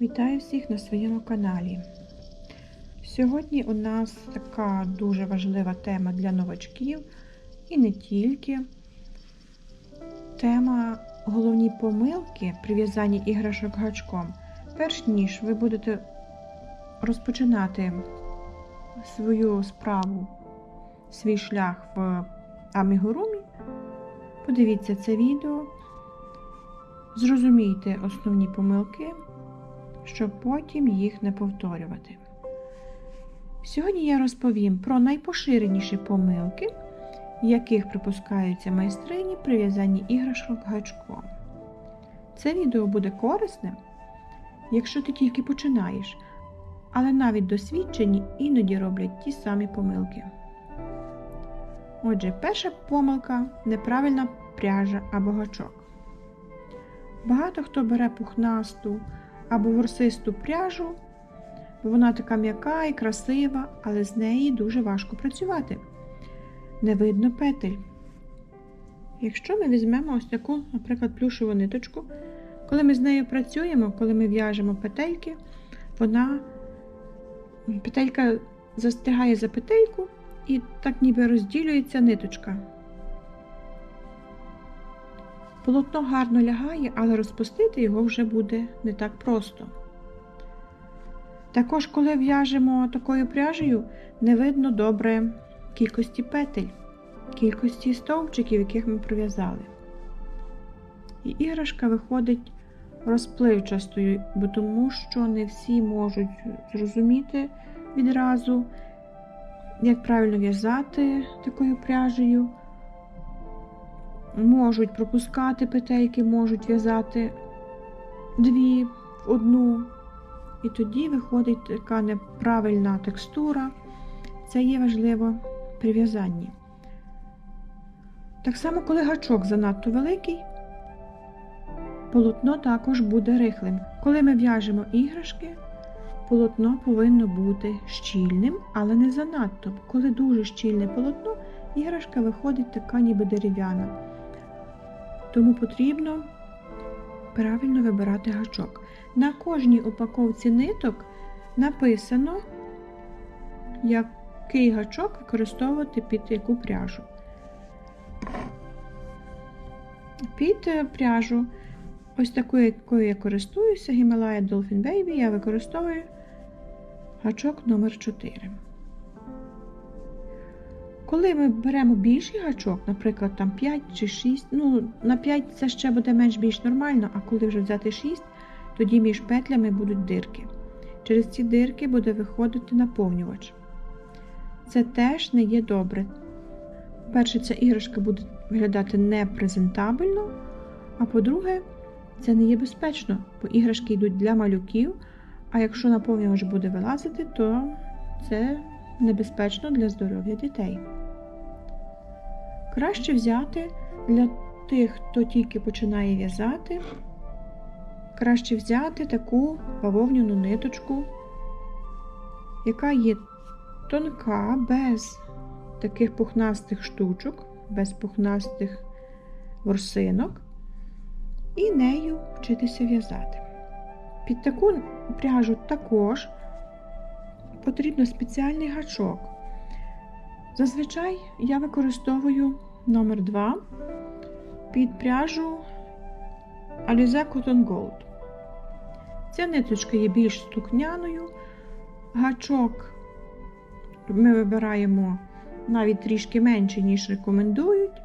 Вітаю всіх на своєму каналі. Сьогодні у нас така дуже важлива тема для новачків і не тільки. Тема головні помилки при в'язанні іграшок гачком. Перш ніж ви будете розпочинати свою справу, свій шлях в амігурумі, подивіться це відео, зрозумійте основні помилки щоб потім їх не повторювати. Сьогодні я розповім про найпоширеніші помилки, яких припускаються майстрині при в'язанні іграшок гачком. Це відео буде корисним, якщо ти тільки починаєш, але навіть досвідчені іноді роблять ті самі помилки. Отже, перша помилка неправильна пряжа або гачок. Багато хто бере пухнасту або ворсисту пряжу, бо вона така м'яка і красива, але з неї дуже важко працювати. Не видно петель. Якщо ми візьмемо ось таку, наприклад, плюшеву ниточку, коли ми з нею працюємо, коли ми в'яжемо петельки, вона петелька застигає за петельку і так ніби розділюється ниточка. Полотно гарно лягає, але розпустити його вже буде не так просто. Також, коли в'яжемо такою пряжею, не видно добре кількості петель, кількості стовпчиків, яких ми пров'язали. І іграшка виходить розпливчастою, бо тому що не всі можуть зрозуміти відразу, як правильно в'язати такою пряжею можуть пропускати петельки, можуть в'язати дві в одну. І тоді виходить така неправильна текстура. Це є важливо при в'язанні. Так само, коли гачок занадто великий, полотно також буде рихлим. Коли ми в'яжемо іграшки, полотно повинно бути щільним, але не занадто. Коли дуже щільне полотно, іграшка виходить така ніби дерев'яна. Тому потрібно правильно вибирати гачок. На кожній упаковці ниток написано, який гачок використовувати під яку пряжу. Під пряжу, ось такою, якою я користуюся, Himalaya Dolphin Baby, я використовую гачок номер 4 коли ми беремо більший гачок, наприклад, там 5 чи 6, ну, на 5 це ще буде менш-більш нормально, а коли вже взяти 6, тоді між петлями будуть дирки. Через ці дирки буде виходити наповнювач. Це теж не є добре. Перше, ця іграшка буде виглядати непрезентабельно, а по-друге, це не є безпечно, бо іграшки йдуть для малюків, а якщо наповнювач буде вилазити, то це небезпечно для здоров'я дітей. Краще взяти для тих, хто тільки починає в'язати, краще взяти таку бавовняну ниточку, яка є тонка, без таких пухнастих штучок, без пухнастих ворсинок, і нею вчитися в'язати. Під таку пряжу також потрібно спеціальний гачок. Зазвичай я використовую номер 2 під пряжу Alize Cotton Gold. Ця ниточка є більш стукняною. Гачок ми вибираємо навіть трішки менше, ніж рекомендують.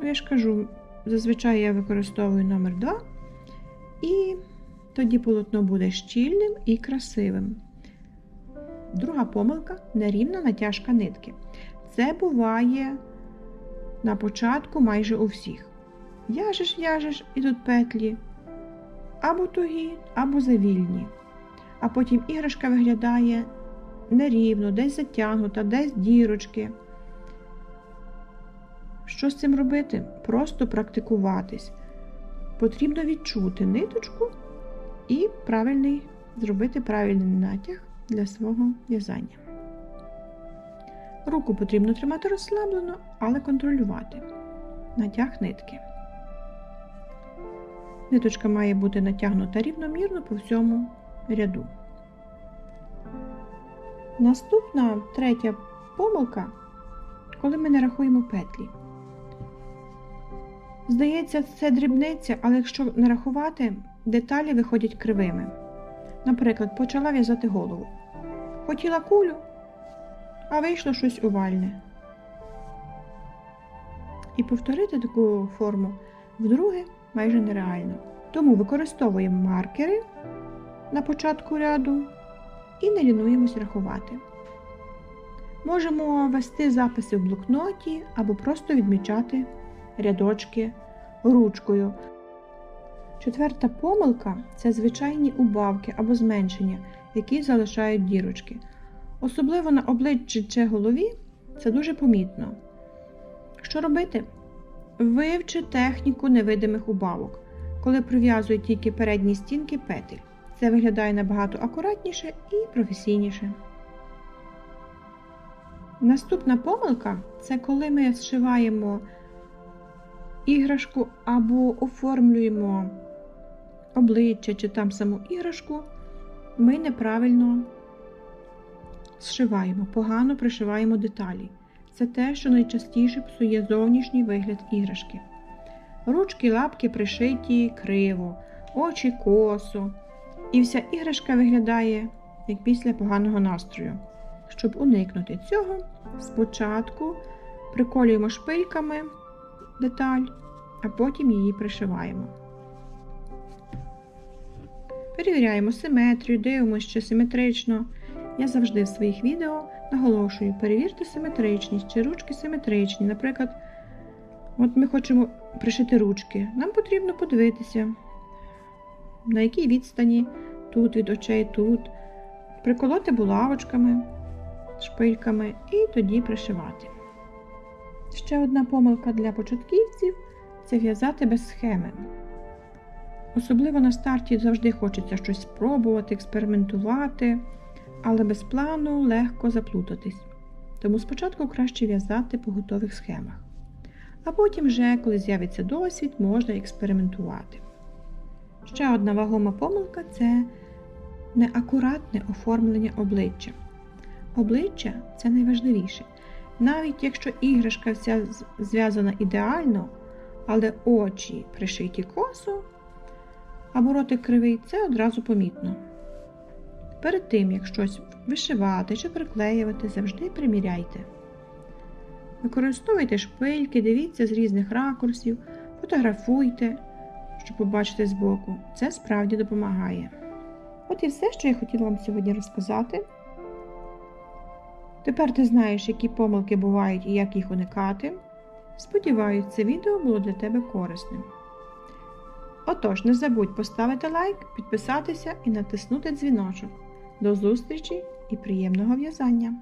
Ну, я ж кажу, зазвичай я використовую номер 2 і тоді полотно буде щільним і красивим. Друга помилка нерівна натяжка нитки. Це буває на початку майже у всіх. В'яжеш, в'яжеш і тут петлі або тугі, або завільні. А потім іграшка виглядає нерівно, десь затягнута, десь дірочки. Що з цим робити? Просто практикуватись. Потрібно відчути ниточку і правильний, зробити правильний натяг для свого в'язання. Руку потрібно тримати розслаблено, але контролювати натяг нитки. Ниточка має бути натягнута рівномірно по всьому ряду. Наступна третя помилка, коли ми не рахуємо петлі. Здається, це дрібниця, але якщо не рахувати, деталі виходять кривими. Наприклад, почала в'язати голову. Хотіла кулю, а вийшло щось овальне. І повторити таку форму вдруге майже нереально. Тому використовуємо маркери на початку ряду і не лінуємось рахувати. Можемо вести записи в блокноті або просто відмічати рядочки ручкою. Четверта помилка це звичайні убавки або зменшення, які залишають дірочки. Особливо на обличчі чи голові це дуже помітно. Що робити? Вивчи техніку невидимих убавок, коли прив'язують тільки передні стінки петель. Це виглядає набагато акуратніше і професійніше. Наступна помилка це коли ми зшиваємо іграшку або оформлюємо обличчя чи там саму іграшку, ми неправильно зшиваємо, погано пришиваємо деталі. Це те, що найчастіше псує зовнішній вигляд іграшки. Ручки, лапки пришиті криво, очі косо. І вся іграшка виглядає як після поганого настрою. Щоб уникнути цього, спочатку приколюємо шпильками деталь, а потім її пришиваємо. Перевіряємо симетрію, дивимося, чи симетрично. Я завжди в своїх відео наголошую, перевірте симетричність, чи ручки симетричні. Наприклад, от ми хочемо пришити ручки. Нам потрібно подивитися, на якій відстані тут від очей, тут, приколоти булавочками, шпильками і тоді пришивати. Ще одна помилка для початківців це в'язати без схеми. Особливо на старті завжди хочеться щось спробувати, експериментувати, але без плану легко заплутатись. Тому спочатку краще в'язати по готових схемах. А потім, вже, коли з'явиться досвід, можна експериментувати. Ще одна вагома помилка це неакуратне оформлення обличчя. Обличчя це найважливіше. Навіть якщо іграшка вся зв'язана ідеально, але очі пришиті косо, або ротик кривий, це одразу помітно. Перед тим, як щось вишивати чи приклеювати, завжди приміряйте. Використовуйте шпильки, дивіться з різних ракурсів, фотографуйте, щоб побачити збоку. Це справді допомагає. От і все, що я хотіла вам сьогодні розказати. Тепер ти знаєш, які помилки бувають і як їх уникати. Сподіваюсь, це відео було для тебе корисним. Отож, не забудь поставити лайк, підписатися і натиснути дзвіночок. До зустрічі і приємного в'язання!